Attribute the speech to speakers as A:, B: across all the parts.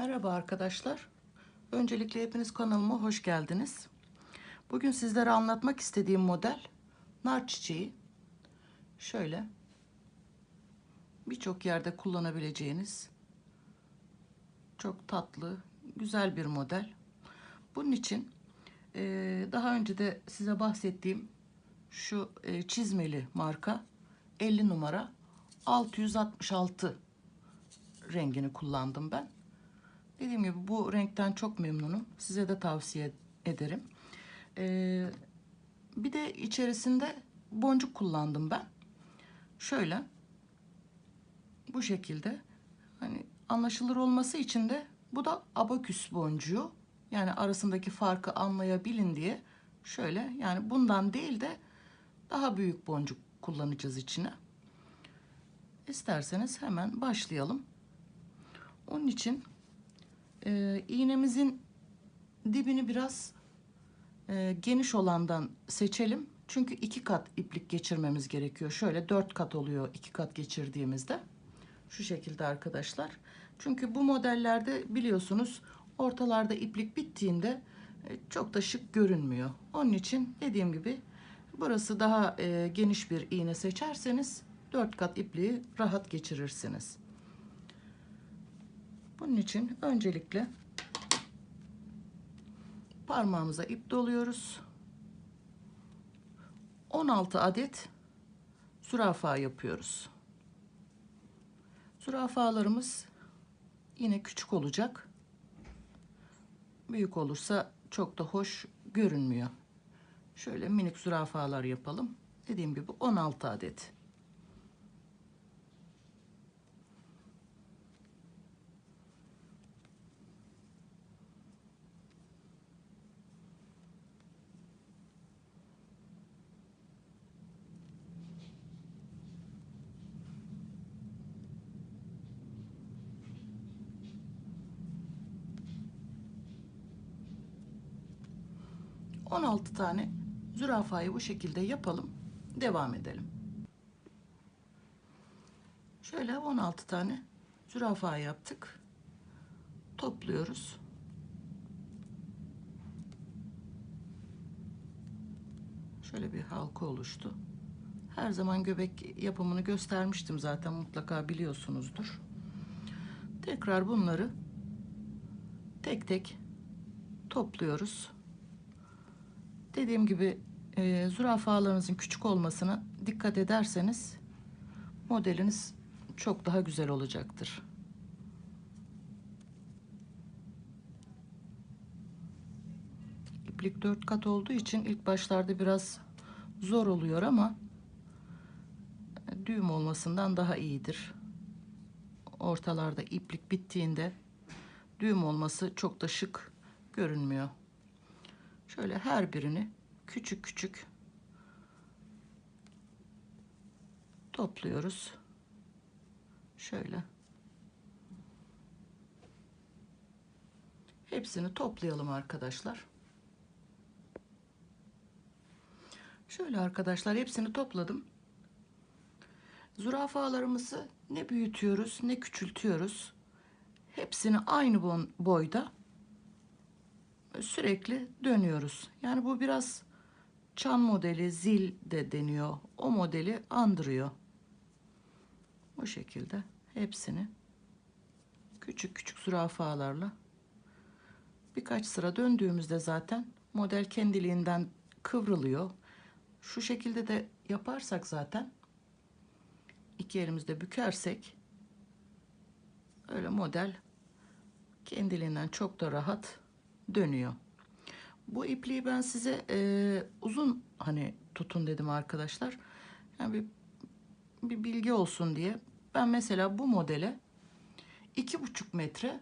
A: Merhaba arkadaşlar. Öncelikle hepiniz kanalıma hoş geldiniz. Bugün sizlere anlatmak istediğim model nar çiçeği. Şöyle birçok yerde kullanabileceğiniz çok tatlı, güzel bir model. Bunun için eee, daha önce de size bahsettiğim şu eee, çizmeli marka 50 numara 666 rengini kullandım ben. Dediğim gibi bu renkten çok memnunum. Size de tavsiye ederim. Ee, bir de içerisinde boncuk kullandım ben. Şöyle bu şekilde hani anlaşılır olması için de bu da abaküs boncuğu. Yani arasındaki farkı anlayabilin diye şöyle yani bundan değil de daha büyük boncuk kullanacağız içine. İsterseniz hemen başlayalım. Onun için e, iğnemizin dibini biraz e, geniş olandan seçelim. Çünkü iki kat iplik geçirmemiz gerekiyor. Şöyle dört kat oluyor iki kat geçirdiğimizde. Şu şekilde arkadaşlar. Çünkü bu modellerde biliyorsunuz ortalarda iplik bittiğinde e, çok da şık görünmüyor. Onun için dediğim gibi burası daha e, geniş bir iğne seçerseniz dört kat ipliği rahat geçirirsiniz. Bunun için öncelikle parmağımıza ip doluyoruz. 16 adet zürafa yapıyoruz. Zürafalarımız yine küçük olacak. Büyük olursa çok da hoş görünmüyor. Şöyle minik zürafalar yapalım. Dediğim gibi 16 adet. 16 tane zürafayı bu şekilde yapalım. Devam edelim. Şöyle 16 tane zürafa yaptık. Topluyoruz. Şöyle bir halka oluştu. Her zaman göbek yapımını göstermiştim zaten mutlaka biliyorsunuzdur. Tekrar bunları tek tek topluyoruz. Dediğim gibi e, zürafalarınızın küçük olmasına dikkat ederseniz modeliniz çok daha güzel olacaktır. İplik dört kat olduğu için ilk başlarda biraz zor oluyor ama düğüm olmasından daha iyidir. Ortalarda iplik bittiğinde düğüm olması çok da şık görünmüyor. Şöyle her birini küçük küçük topluyoruz. Şöyle. Hepsini toplayalım arkadaşlar. Şöyle arkadaşlar hepsini topladım. Zürafalarımızı ne büyütüyoruz ne küçültüyoruz. Hepsini aynı boyda sürekli dönüyoruz. Yani bu biraz çan modeli, zil de deniyor. O modeli andırıyor. Bu şekilde hepsini küçük küçük zürafalarla birkaç sıra döndüğümüzde zaten model kendiliğinden kıvrılıyor. Şu şekilde de yaparsak zaten iki elimizde bükersek öyle model kendiliğinden çok da rahat dönüyor. Bu ipliği ben size e, uzun hani tutun dedim arkadaşlar. Yani bir, bir bilgi olsun diye. Ben mesela bu modele iki buçuk metre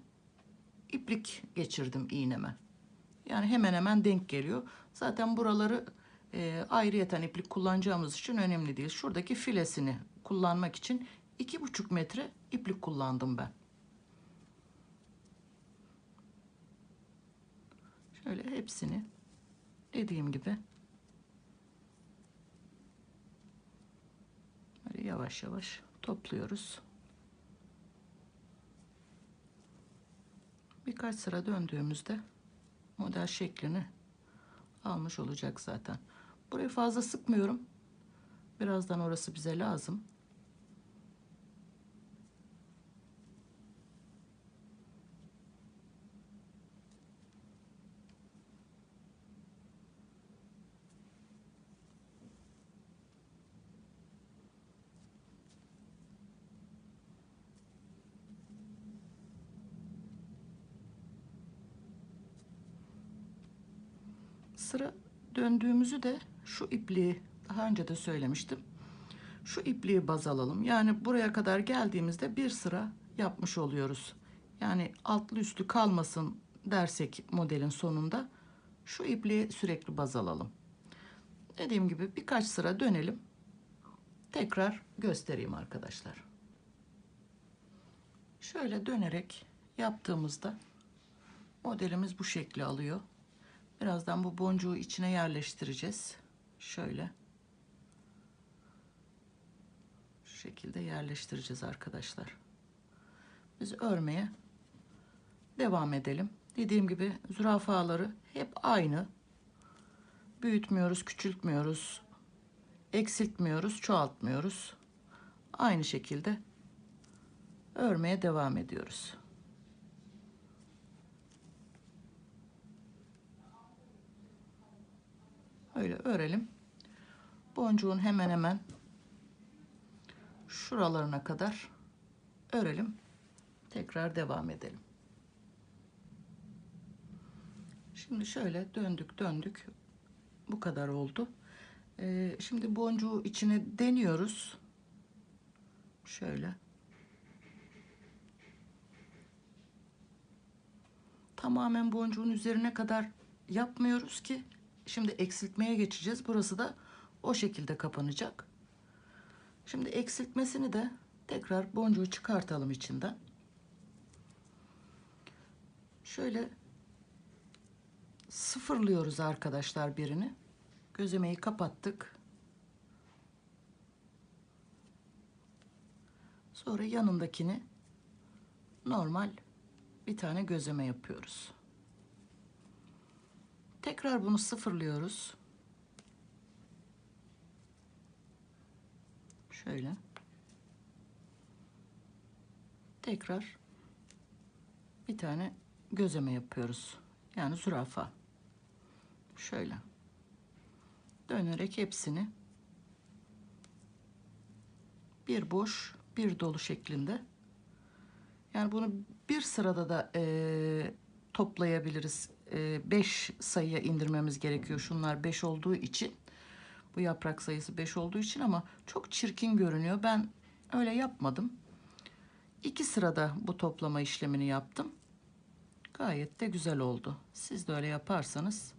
A: iplik geçirdim iğneme. Yani hemen hemen denk geliyor. Zaten buraları e, ayrıyeten iplik kullanacağımız için önemli değil. Şuradaki filesini kullanmak için iki buçuk metre iplik kullandım ben. Şöyle hepsini dediğim gibi böyle yavaş yavaş topluyoruz. Birkaç sıra döndüğümüzde model şeklini almış olacak zaten. Burayı fazla sıkmıyorum. Birazdan orası bize lazım. Sıra döndüğümüzü de şu ipliği daha önce de söylemiştim. Şu ipliği baz alalım. Yani buraya kadar geldiğimizde bir sıra yapmış oluyoruz. Yani altlı üstlü kalmasın dersek modelin sonunda şu ipliği sürekli baz alalım. Dediğim gibi birkaç sıra dönelim. Tekrar göstereyim arkadaşlar. Şöyle dönerek yaptığımızda modelimiz bu şekli alıyor. Birazdan bu boncuğu içine yerleştireceğiz. Şöyle. Şu şekilde yerleştireceğiz arkadaşlar. Biz örmeye devam edelim. Dediğim gibi zürafaları hep aynı. Büyütmüyoruz, küçültmüyoruz. Eksiltmiyoruz, çoğaltmıyoruz. Aynı şekilde örmeye devam ediyoruz. Öyle örelim. Boncuğun hemen hemen şuralarına kadar örelim. Tekrar devam edelim. Şimdi şöyle döndük döndük. Bu kadar oldu. Ee, şimdi boncuğu içine deniyoruz. Şöyle. Tamamen boncuğun üzerine kadar yapmıyoruz ki Şimdi eksiltmeye geçeceğiz. Burası da o şekilde kapanacak. Şimdi eksiltmesini de tekrar boncuğu çıkartalım içinden. Şöyle sıfırlıyoruz arkadaşlar birini. Gözemeyi kapattık. Sonra yanındakini normal bir tane gözleme yapıyoruz. Tekrar bunu sıfırlıyoruz. Şöyle. Tekrar bir tane gözleme yapıyoruz. Yani zürafa. Şöyle. Dönerek hepsini bir boş bir dolu şeklinde. Yani bunu bir sırada da e, toplayabiliriz 5 e, sayıya indirmemiz gerekiyor. Şunlar 5 olduğu için. Bu yaprak sayısı 5 olduğu için ama çok çirkin görünüyor. Ben öyle yapmadım. İki sırada bu toplama işlemini yaptım. Gayet de güzel oldu. Siz de öyle yaparsanız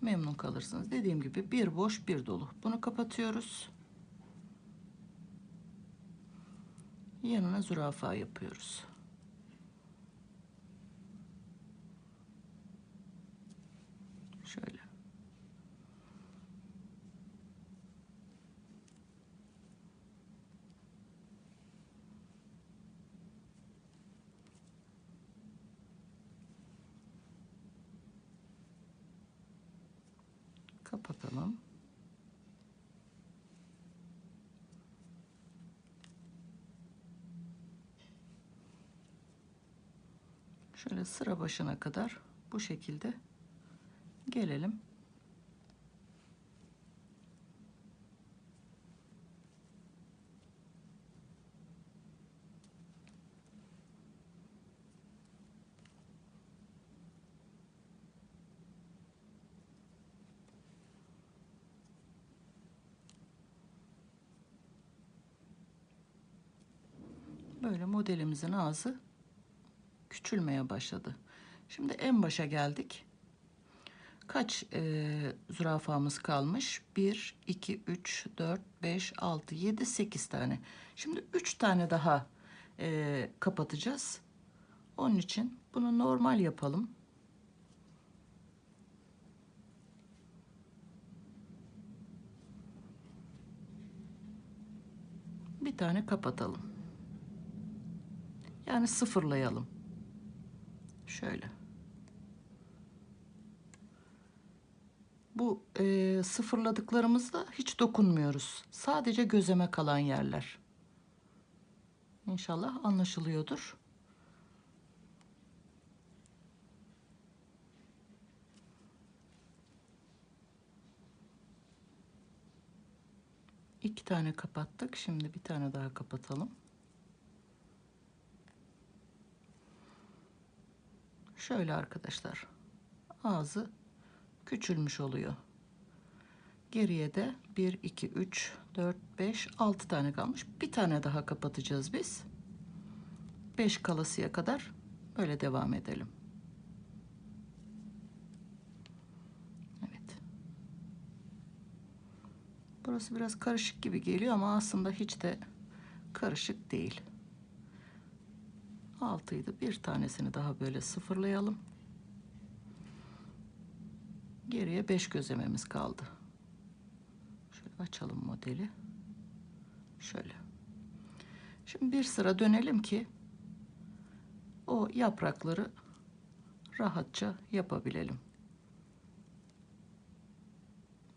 A: memnun kalırsınız. Dediğim gibi bir boş bir dolu. Bunu kapatıyoruz. Yanına zürafa yapıyoruz. Şöyle. Kapatalım. Şöyle sıra başına kadar bu şekilde gelelim. Böyle modelimizin ağzı küçülmeye başladı. Şimdi en başa geldik kaç e, zürafamız kalmış? 1, 2, 3, 4, 5, 6, 7, 8 tane. Şimdi 3 tane daha e, kapatacağız. Onun için bunu normal yapalım. Bir tane kapatalım. Yani sıfırlayalım. Şöyle. Bu e, sıfırladıklarımızda hiç dokunmuyoruz. Sadece gözeme kalan yerler. İnşallah anlaşılıyordur. İki tane kapattık. Şimdi bir tane daha kapatalım. Şöyle arkadaşlar. Ağzı küçülmüş oluyor. Geriye de 1, 2, 3, 4, 5, 6 tane kalmış. Bir tane daha kapatacağız biz. 5 kalasıya kadar böyle devam edelim. Evet. Burası biraz karışık gibi geliyor ama aslında hiç de karışık değil. 6'ydı. Bir tanesini daha böyle sıfırlayalım. Geriye 5 gözlememiz kaldı. Şöyle açalım modeli. Şöyle. Şimdi bir sıra dönelim ki o yaprakları rahatça yapabilelim.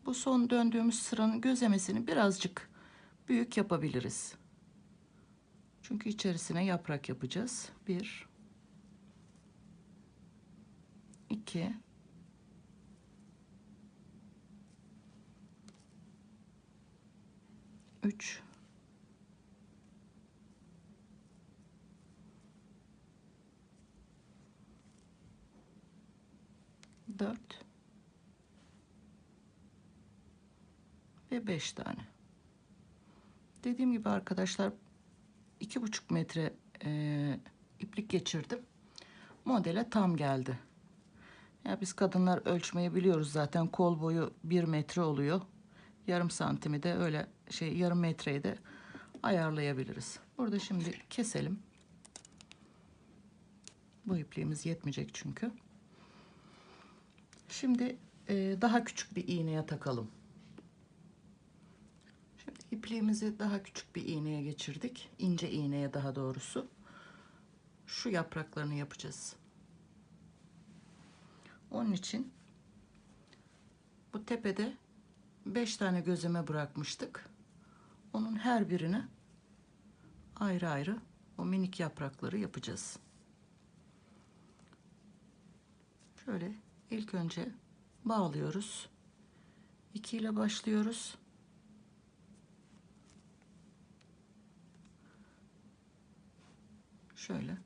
A: Bu son döndüğümüz sıranın gözlemesini birazcık büyük yapabiliriz. Çünkü içerisine yaprak yapacağız. Bir, iki, üç, dört ve beş tane. Dediğim gibi arkadaşlar iki buçuk metre e, iplik geçirdim. Modele tam geldi. Ya biz kadınlar ölçmeyi biliyoruz zaten. Kol boyu bir metre oluyor. Yarım santimi de öyle şey yarım metreyi de ayarlayabiliriz. Burada şimdi keselim. Bu ipliğimiz yetmeyecek çünkü. Şimdi e, daha küçük bir iğneye takalım. İpliğimizi daha küçük bir iğneye geçirdik. İnce iğneye daha doğrusu. Şu yapraklarını yapacağız. Onun için bu tepede 5 tane gözeme bırakmıştık. Onun her birine ayrı ayrı o minik yaprakları yapacağız. Şöyle ilk önce bağlıyoruz. 2 ile başlıyoruz. Şöyle.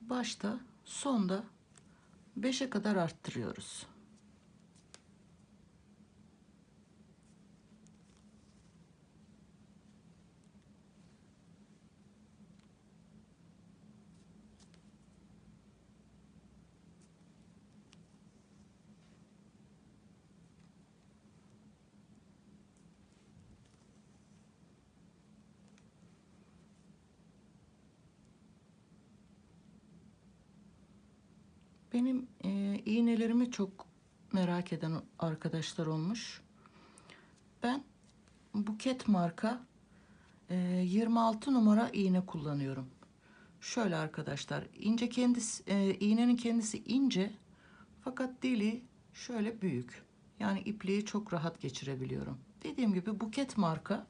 A: Başta, sonda 5'e kadar arttırıyoruz. Benim e, iğnelerimi çok merak eden arkadaşlar olmuş. Ben Buket marka e, 26 numara iğne kullanıyorum. Şöyle arkadaşlar ince kendisi e, iğnenin kendisi ince fakat dili şöyle büyük. Yani ipliği çok rahat geçirebiliyorum. Dediğim gibi Buket marka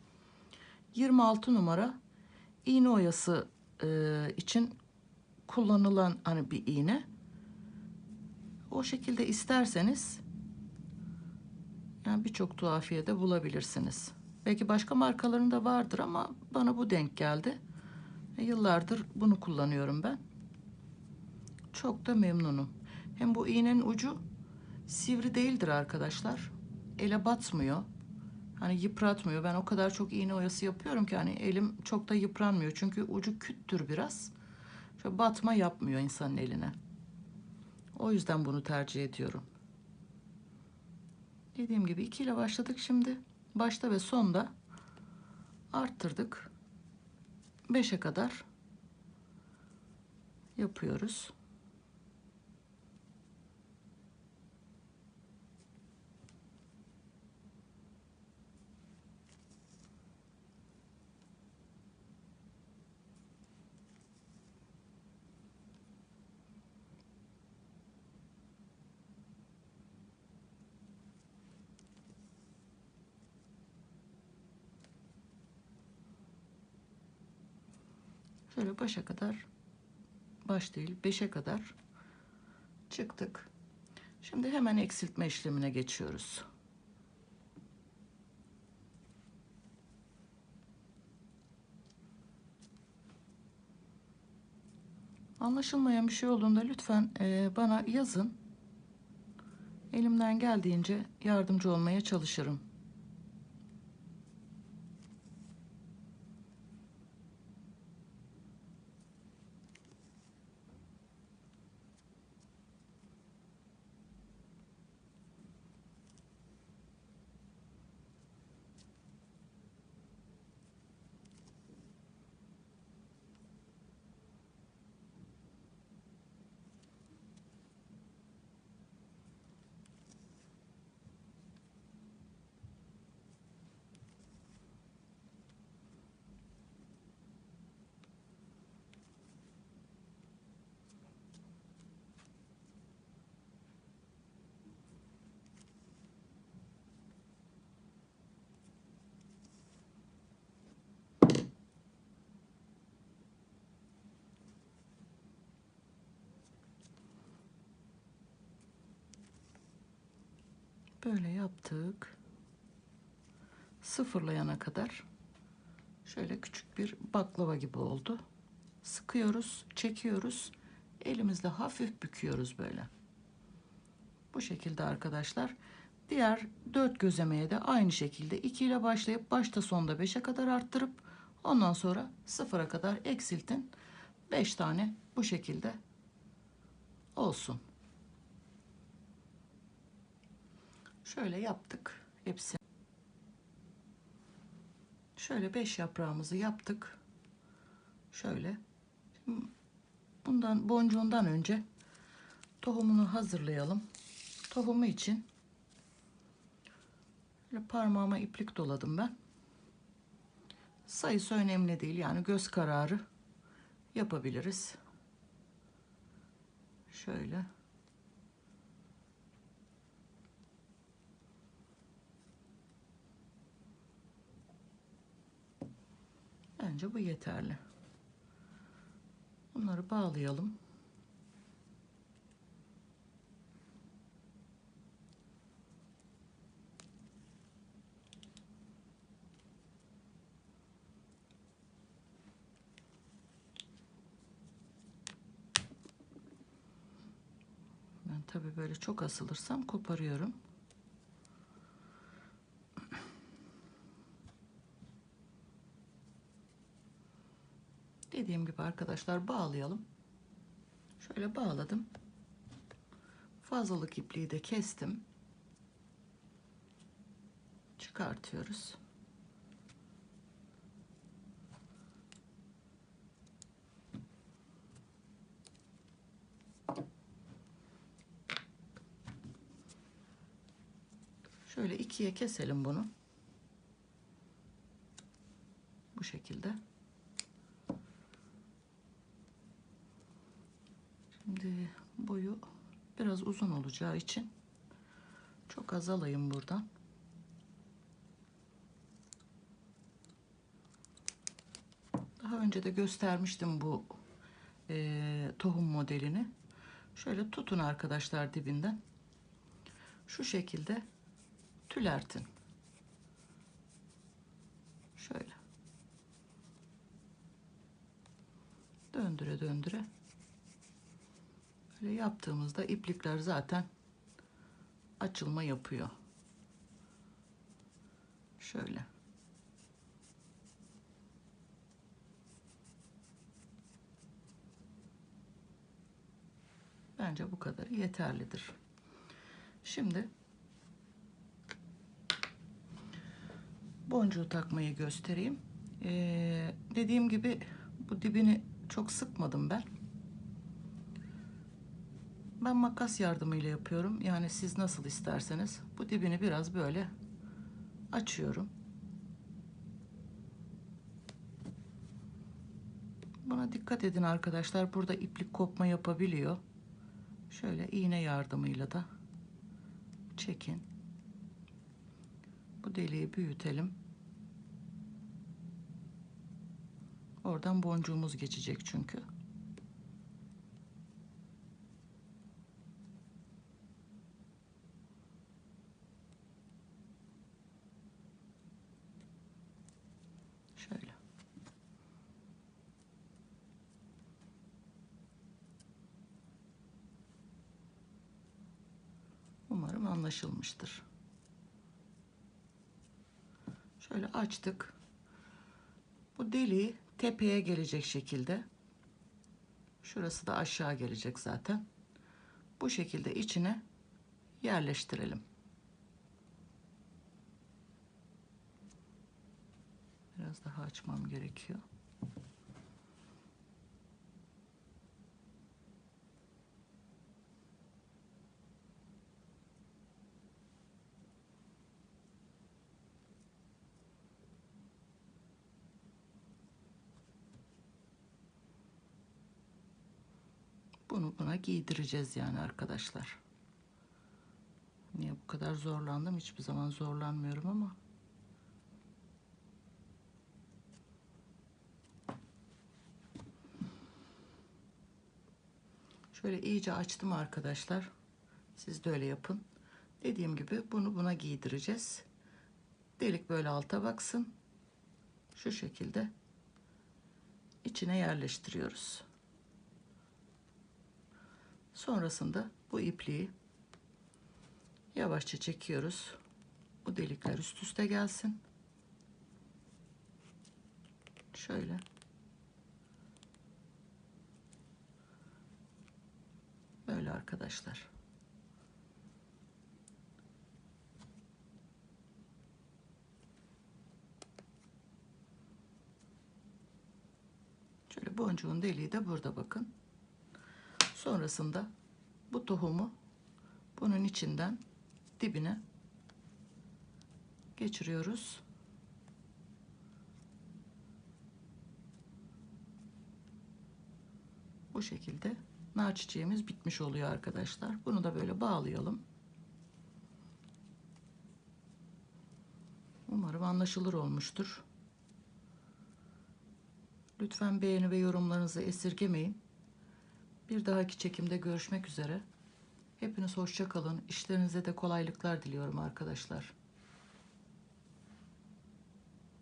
A: 26 numara iğne oyası e, için kullanılan hani bir iğne. O şekilde isterseniz yani birçok tuhafiyede bulabilirsiniz. Belki başka markalarında vardır ama bana bu denk geldi. E, yıllardır bunu kullanıyorum ben. Çok da memnunum. Hem bu iğnenin ucu sivri değildir arkadaşlar. Ele batmıyor. Hani yıpratmıyor. Ben o kadar çok iğne oyası yapıyorum ki hani elim çok da yıpranmıyor. Çünkü ucu küttür biraz. Şöyle batma yapmıyor insanın eline. O yüzden bunu tercih ediyorum. Dediğim gibi 2 ile başladık şimdi. Başta ve sonda arttırdık. 5'e kadar yapıyoruz. Şöyle başa kadar baş değil 5'e kadar çıktık. Şimdi hemen eksiltme işlemine geçiyoruz. Anlaşılmayan bir şey olduğunda lütfen e, bana yazın. Elimden geldiğince yardımcı olmaya çalışırım. Böyle yaptık. Sıfırlayana kadar şöyle küçük bir baklava gibi oldu. Sıkıyoruz, çekiyoruz. Elimizle hafif büküyoruz böyle. Bu şekilde arkadaşlar. Diğer dört gözlemeye de aynı şekilde 2 ile başlayıp başta sonda 5'e kadar arttırıp ondan sonra sıfıra kadar eksiltin. 5 tane bu şekilde olsun. Şöyle yaptık hepsi. Şöyle 5 yaprağımızı yaptık. Şöyle. Bundan boncuğundan önce tohumunu hazırlayalım. Tohumu için böyle parmağıma iplik doladım ben. Sayısı önemli değil yani göz kararı yapabiliriz. Şöyle. Bence bu yeterli. Bunları bağlayalım. Ben tabii böyle çok asılırsam koparıyorum. Dediğim gibi arkadaşlar bağlayalım. Şöyle bağladım. Fazlalık ipliği de kestim. Çıkartıyoruz. Şöyle ikiye keselim bunu. Bu şekilde. Şimdi boyu biraz uzun olacağı için çok az alayım buradan. Daha önce de göstermiştim bu e, tohum modelini. Şöyle tutun arkadaşlar dibinden. Şu şekilde tülertin. Şöyle. Döndüre döndüre. Böyle yaptığımızda iplikler zaten açılma yapıyor. Şöyle. Bence bu kadar yeterlidir. Şimdi boncuğu takmayı göstereyim. Ee, dediğim gibi bu dibini çok sıkmadım ben. Ben makas yardımıyla yapıyorum. Yani siz nasıl isterseniz. Bu dibini biraz böyle açıyorum. Buna dikkat edin arkadaşlar. Burada iplik kopma yapabiliyor. Şöyle iğne yardımıyla da çekin. Bu deliği büyütelim. Oradan boncuğumuz geçecek çünkü. Şöyle. Umarım anlaşılmıştır. Şöyle açtık. Bu deliği tepeye gelecek şekilde. Şurası da aşağı gelecek zaten. Bu şekilde içine yerleştirelim. Biraz daha açmam gerekiyor. Buna giydireceğiz yani arkadaşlar. Niye bu kadar zorlandım? Hiçbir zaman zorlanmıyorum ama. Şöyle iyice açtım arkadaşlar. Siz de öyle yapın. Dediğim gibi bunu buna giydireceğiz. Delik böyle alta baksın. Şu şekilde içine yerleştiriyoruz. Sonrasında bu ipliği yavaşça çekiyoruz. Bu delikler üst üste gelsin. Şöyle. Böyle arkadaşlar. Şöyle boncuğun deliği de burada bakın. Sonrasında bu tohumu bunun içinden dibine geçiriyoruz. Bu şekilde nar çiçeğimiz bitmiş oluyor arkadaşlar. Bunu da böyle bağlayalım. Umarım anlaşılır olmuştur. Lütfen beğeni ve yorumlarınızı esirgemeyin. Bir dahaki çekimde görüşmek üzere. Hepiniz hoşça kalın. İşlerinize de kolaylıklar diliyorum arkadaşlar.